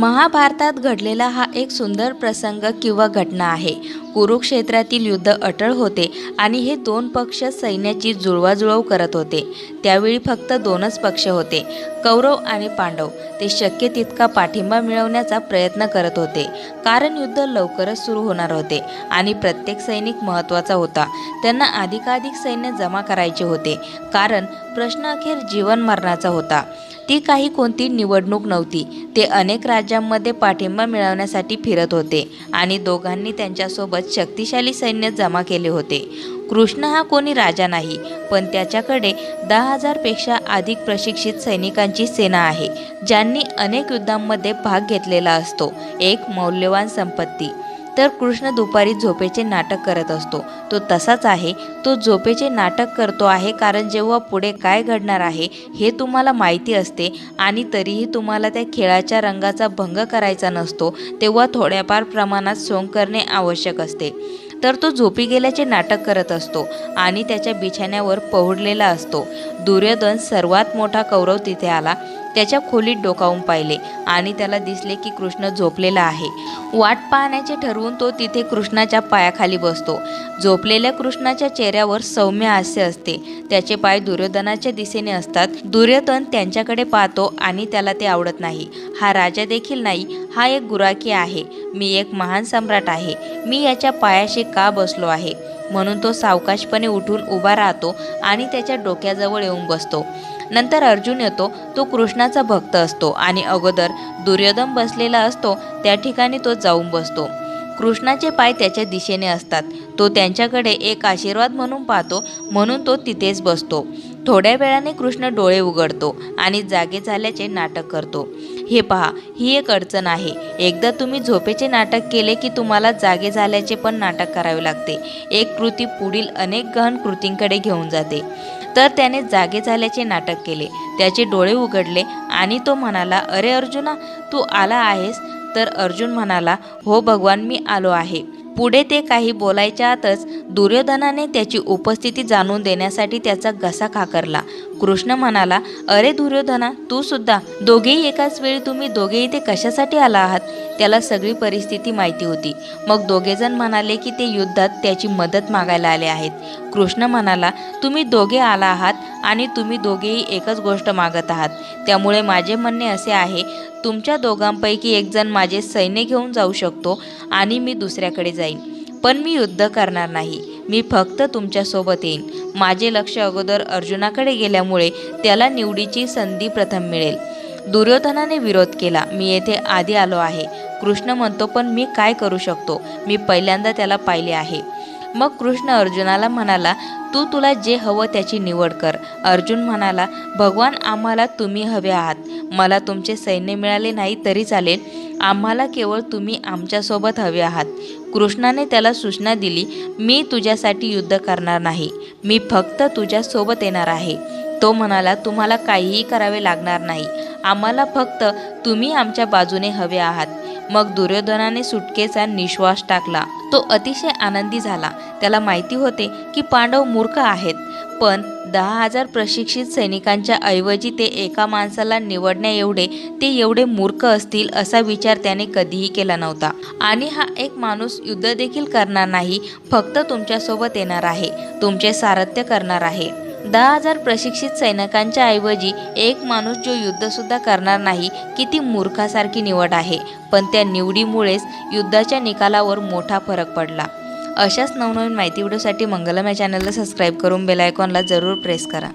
महाभारतात घडलेला हा एक सुंदर प्रसंग किंवा घटना आहे. कुरुक्षेत्रातील युद्ध अटळ होते आणि हे दोन पक्ष सैन्याची जुळवाजुळव करत होते. त्यावेळी फक्त दोनच पक्ष होते. कौरव आणि पांडव. ते शक्य तितका पाठिंबा मिळवण्याचा प्रयत्न करत होते. कारण युद्ध लवकरच सुरू होणार होते आणि प्रत्येक सैनिक महत्त्वाचा होता. त्यांना अधिकाधिक सैन्य जमा करायचे होते. कारण प्रश्न अखेर जीवन मरणाचा होता. ती काही कोणती निवडणूक नव्हती. ते अनेक राज्यांमध्ये पाठिंबा मिळवण्यासाठी फिरत होते आणि दोघांनी त्यांच्यासोबत शक्तिशाली सैन्य जमा केले होते. कृष्ण हा कोणी राजा नाही पण त्याच्याकडे दहा हजारपेक्षा अधिक प्रशिक्षित सैनिकांची सेना आहे ज्यांनी अनेक युद्धांमध्ये भाग घेतलेला असतो एक मौल्यवान संपत्ती. तर कृष्ण दुपारी झोपेचे नाटक करत असतो. तो तसाच आहे तो झोपेचे नाटक करतो आहे कारण जेव्हा पुढे काय घडणार आहे हे तुम्हाला माहिती असते आणि तरीही तुम्हाला त्या खेळाच्या रंगाचा भंग करायचा नसतो तेव्हा थोड्याफार प्रमाणात सोंग करणे आवश्यक असते. तर तो झोपी गेल्याचे नाटक करत असतो आणि त्याच्या बिछाण्यावर पहुडलेला असतो. दुर्योधन सर्वात मोठा कौरव तिथे आला. त्याच्या खोलीत डोकावून पाहिले आणि त्याला दिसले की कृष्ण झोपलेला आहे. वाट पाहण्याचे ठरवून तो तिथे कृष्णाच्या पायाखाली बसतो. झोपलेल्या कृष्णाच्या चेहऱ्यावर सौम्य हास्य असते. त्याचे पाय दुर्योधनाच्या दिशेने असतात. दुर्योधन त्यांच्याकडे पाहतो आणि त्याला ते आवडत नाही. हा राजा देखील नाही हा एक गुराकी आहे. मी एक महान सम्राट आहे. मी याच्या पायाशी का बसलो आहे? म्हणून तो सावकाशपणे उठून उभा राहतो आणि त्याच्या डोक्याजवळ येऊन बसतो. नंतर अर्जुन येतो. तो कृष्णाचा भक्त असतो आणि अगोदर दुर्योधन बसलेला असतो. त्या ठिकाणी तो जाऊन बसतो. कृष्णाचे पाय त्याच्या दिशेने असतात. तो त्यांच्याकडे एक आशीर्वाद म्हणून पाहतो. म्हणून तो तिथेच बसतो. थोड्या वेळाने कृष्ण डोळे उघडतो आणि जागे झाल्याचे नाटक करतो. हे पहा ही एक अडचण आहे. एकदा तुम्ही झोपेचे नाटक केले की तुम्हाला जागे झाल्याचे पण नाटक करावे लागते. एक कृती पुढील अनेक गहन कृतींकडे घेऊन जाते. तर त्याने जागे झाल्याचे नाटक केले. त्याचे डोळे उघडले आणि तो म्हणाला अरे अर्जुना तू आला आहेस? तर अर्जुन म्हणाला हो भगवान मी आलो आहे. पुढे ते काही बोलायच्या आतच दुर्योधनाने त्याची उपस्थिती जाणून देण्यासाठी त्याचा घसा खाकरला. कृष्ण म्हणाला अरे दुर्योधना तू सुद्धा दोघेही एकाच वेळी तुम्ही दोघे इथे कशासाठी आला आहात? त्याला सगळी परिस्थिती माहिती होती. मग दोघेजण म्हणाले की ते युद्धात त्याची मदत मागायला आले आहेत. कृष्ण म्हणाला तुम्ही दोघे आला आहात आणि तुम्ही दोघेही एकच गोष्ट मागत आहात. त्यामुळे माझे म्हणणे असे आहे तुमच्या दोघांपैकी एकजण माझे सैन्य घेऊन जाऊ शकतो आणि मी दुसऱ्याकडे जाईन. पण मी युद्ध करणार नाही. मी फक्त तुमच्यासोबत येईन. माझे लक्ष अगोदर अर्जुनाकडे गेल्यामुळे त्याला निवडीची संधी प्रथम मिळेल. दुर्योधनाने विरोध केला. मी येथे आधी आलो आहे. कृष्ण म्हणतो पण मी काय करू शकतो? मी पहिल्यांदा त्याला पाहिले आहे. मग कृष्ण अर्जुनाला म्हणाला तू तुला जे हवं त्याची निवड कर. अर्जुन म्हणाला भगवान आम्हाला तुम्ही हवे आहात. मला तुमचे सैन्य मिळाले नाही तरी चालेल. आम्हाला केवळ तुम्ही आमच्यासोबत हवे आहात. कृष्णाने त्याला सूचना दिली मी तुझ्यासाठी युद्ध करणार नाही. मी फक्त तुझ्यासोबत येणार आहे. तो म्हणाला तुम्हाला काहीही करावे लागणार नाही. आम्हाला फक्त तुम्ही आमच्या बाजूने हवे आहात. मग दुर्योधनाने सुटकेचा निश्वास टाकला. तो अतिशय आनंदी झाला. त्याला माहिती होते की पांडव मूर्ख आहेत. पण दहा हजार प्रशिक्षित सैनिकांच्या ऐवजी ते एका माणसाला निवडण्या एवढे ते एवढे मूर्ख असतील असा विचार त्याने कधीही केला नव्हता. आणि हा एक माणूस युद्ध देखील करणार नाही फक्त तुमच्यासोबत येणार आहे. तुमचे सारथ्य करणार आहे. दहा हजार प्रशिक्षित सैनिकांच्या ऐवजी एक माणूस जो युद्धसुद्धा करणार नाही किती मूर्खासारखी निवड आहे. पण त्या निवडीमुळेच युद्धाच्या निकालावर मोठा फरक पडला. अशाच नवनवीन माहिती व्हिडिओसाठी मंगलम या चॅनलला सबस्क्राईब करून बेल आयकॉनला जरूर प्रेस करा.